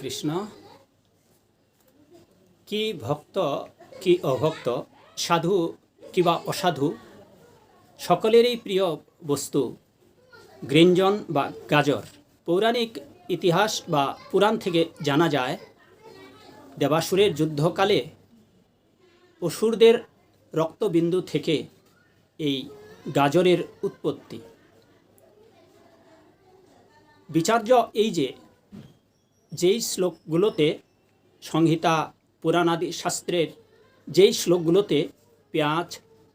কৃষ্ণ। কি ভক্ত, কি অভক্ত, সাধু কিবা অসাধু, সকলেরই প্রিয় বস্তু গ্রিঞ্জন বা গাজর। পৌরাণিক ইতিহাস বা পুরাণ থেকে জানা যায়, দেবাসুরের যুদ্ধকালে অসুরদের রক্তবিন্দু থেকে এই গাজরের উৎপত্তি। বিচার্য এই যে যেই শ্লোকগুলোতে সংহিতা, পুরাণাদি শাস্ত্রের যেই শ্লোকগুলোতে পেঁয়াজ,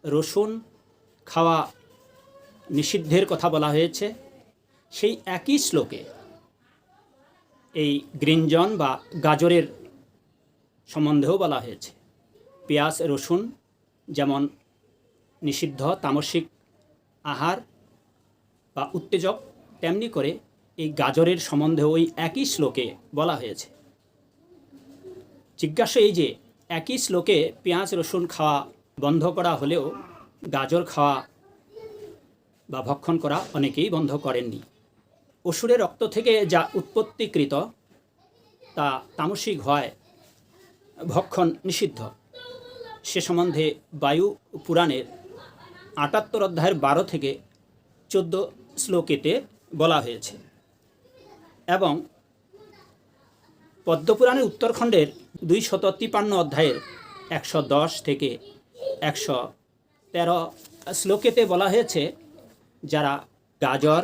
রসুন খাওয়া নিষিদ্ধের কথা বলা হয়েছে, সেই একই শ্লোকে এই গ্রিঞ্জন বা গাজরের সম্বন্ধেও বলা হয়েছে। পেঁয়াজ, রসুন যেমন নিষিদ্ধ, তামসিক আহার বা উত্তেজক, তেমনি করে এই গাজরের সম্বন্ধে ওই একই শ্লোকে বলা হয়েছে। জিজ্ঞাসা এই যে, একই শ্লোকে পেঁয়াজ, রসুন খাওয়া বন্ধ করা হলেও গাজর খাওয়া বা ভক্ষণ করা অনেকেই বন্ধ করেননি। অসুরের রক্ত থেকে যা উৎপত্তিকৃত, তা তামসিক হয় ভক্ষণ নিষিদ্ধ। সে সম্বন্ধে বায়ু পুরাণের আটাত্তর অধ্যায়ের বারো থেকে চোদ্দ শ্লোকেতে বলা হয়েছে। এবং পদ্মপুরাণের উত্তরখণ্ডের দুই শত তিপান্ন অধ্যায়ের একশো দশ থেকে একশো তেরো শ্লোকেতে বলা হয়েছে, যারা গাজর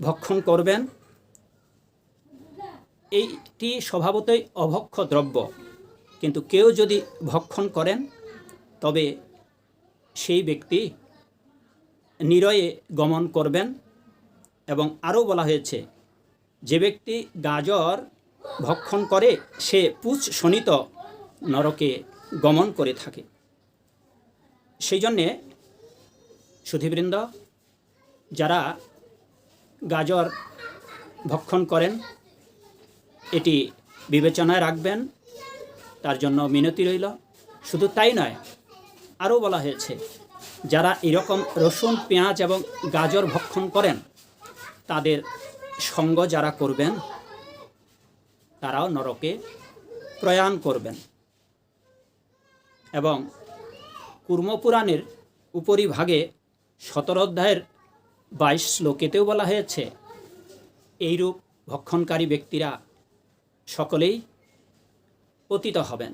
ভক্ষণ করবেন, এইটি স্বভাবতই অভক্ষ দ্রব্য। কিন্তু কেউ যদি ভক্ষণ করেন, তবে সেই ব্যক্তি নিরয়ে গমন করবেন এবং আরও বলা হয়েছে যে ব্যক্তি গাজর ভক্ষণ করে, সে পুচ শনিত নরকে গমন করে থাকে। সেই জন্যে সুধীবৃন্দ, যারা গাজর ভক্ষণ করেন, এটি বিবেচনায় রাখবেন। তার জন্য মিনতি রইল। শুধু তাই নয়, আরও বলা হয়েছে, যারা এরকম রসুন, পেঁয়াজ এবং গাজর ভক্ষণ করেন, তাদের সঙ্গ যারা করবেন, তারাও নরকে প্রয়াণ করবেন। এবং কুর্মপুরাণের উপরিভাগে সতেরো অধ্যায়ের বাইশ শ্লোকেতেও বলা হয়েছে, এইরূপ ভক্ষণকারী ব্যক্তিরা সকলেই পতিত হবেন।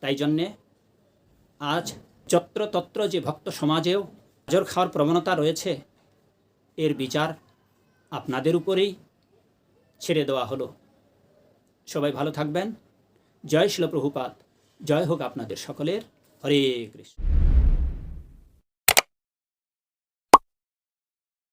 তাই জন্যে আজ যত্রতত্র যে ভক্ত সমাজেও গাজর খাওয়ার প্রবণতা রয়েছে, এর বিচার আপনাদের উপরেই ছেড়ে দেওয়া হলো। সবাই ভালো থাকবেন। জয় শিল প্রভুপাত। জয় হোক আপনাদের সকলের। হরে কৃষ্ণ।